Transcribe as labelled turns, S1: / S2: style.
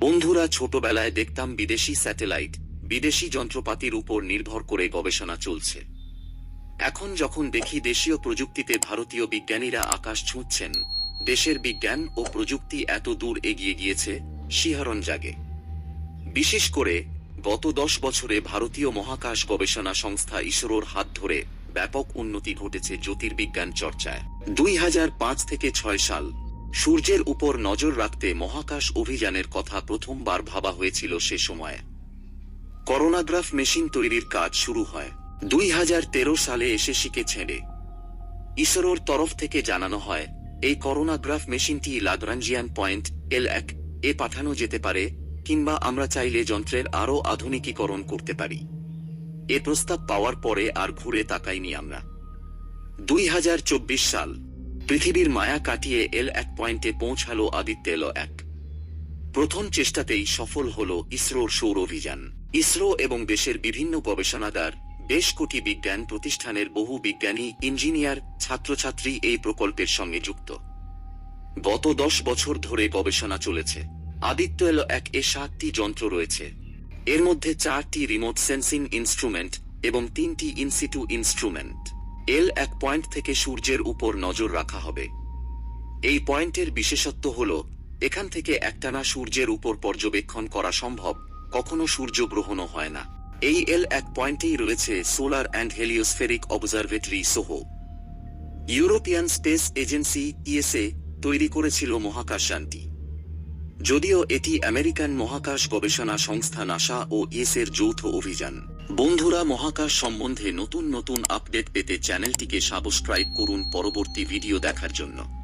S1: বন্ধুরা ছোটবেলায় দেখতাম বিদেশি স্যাটেলাইট, বিদেশি যন্ত্রপাতির উপর নির্ভর করে গবেষণা চলছে। এখন যখন দেখি দেশীয় প্রযুক্তিতে ভারতীয় বিজ্ঞানীরা আকাশ ছুঁচ্ছেন, দেশের বিজ্ঞান ও প্রযুক্তি এত দূর এগিয়ে গিয়েছে, শিহরণ জাগে। বিশেষ করে গত দশ বছরে ভারতীয় মহাকাশ গবেষণা সংস্থা ইসরোর হাত ধরে ব্যাপক উন্নতি ঘটেছে জ্যোতির্বিজ্ঞান চর্চায়। দুই হাজার পাঁচ থেকে ছয় সাল সূর্যের উপর নজর রাখতে মহাকাশ অভিযানের কথা প্রথমবার ভাবা হয়েছিল সে সময়ে। করোনাগ্রাফ মেশিন তৈরির কাজ শুরু হয়। দুই হাজার তেরো সালে এসে শিখে ছেড়ে। ইসরোর তরফ থেকে জানানো হয়, এই করোনাগ্রাফ মেশিনটি লাগরাঞ্জিয়ান পয়েন্ট, এল এক, এ পাঠানো যেতে পারে, কিংবা আমরা চাইলে যন্ত্রের আরও আধুনিকীকরণ করতে পারি। এ প্রস্তাব পাওয়ার পরে আর ঘুরে তাকাইনি আমরা। দুই হাজার চব্বিশ সাল পৃথিবীর মায়া কাটিয়ে এল এক পয়েন্টে পৌঁছালো আদিত্য এল এক। প্রথম চেষ্টাতেই সফল হল ইসরোর সৌর অভিযান। ইসরো এবং দেশের বিভিন্ন গবেষণাগার, বেশ কোটি বিজ্ঞান প্রতিষ্ঠানের বহু বিজ্ঞানী, ইঞ্জিনিয়ার, ছাত্রছাত্রী এই প্রকল্পের সঙ্গে যুক্ত। গত দশ বছর ধরে গবেষণা চলেছে। আদিত্য এল এক এ সাতটি যন্ত্র রয়েছে। এর মধ্যে চারটি রিমোট সেন্সিং ইনস্ট্রুমেন্ট এবং তিনটি ইনসিটু ইনস্ট্রুমেন্ট। এল এক পয়েন্ট থেকে সূর্যের উপর নজর রাখা হবে। এই পয়েন্টের বিশেষত্ব হল, এখান থেকে একটানা সূর্যের উপর পর্যবেক্ষণ করা সম্ভব, কখনো সূর্য গ্রহণও হয় না। এই এল এক পয়েন্টেই রয়েছে solar and heliospheric observatory SOHO. European space agency ESA তৈরি করেছিল মহাকাশ শান্তি যদিও এটি আমেরিকান মহাকাশ গবেষণা সংস্থা নাসা ও ইএসএর যৌথ অভিযান। বন্ধুরা মহাকাশ সম্বন্ধে নতুন নতুন আপডেট পেতে চ্যানেলটিকে সাবস্ক্রাইব করুন পরবর্তী ভিডিও দেখার জন্য।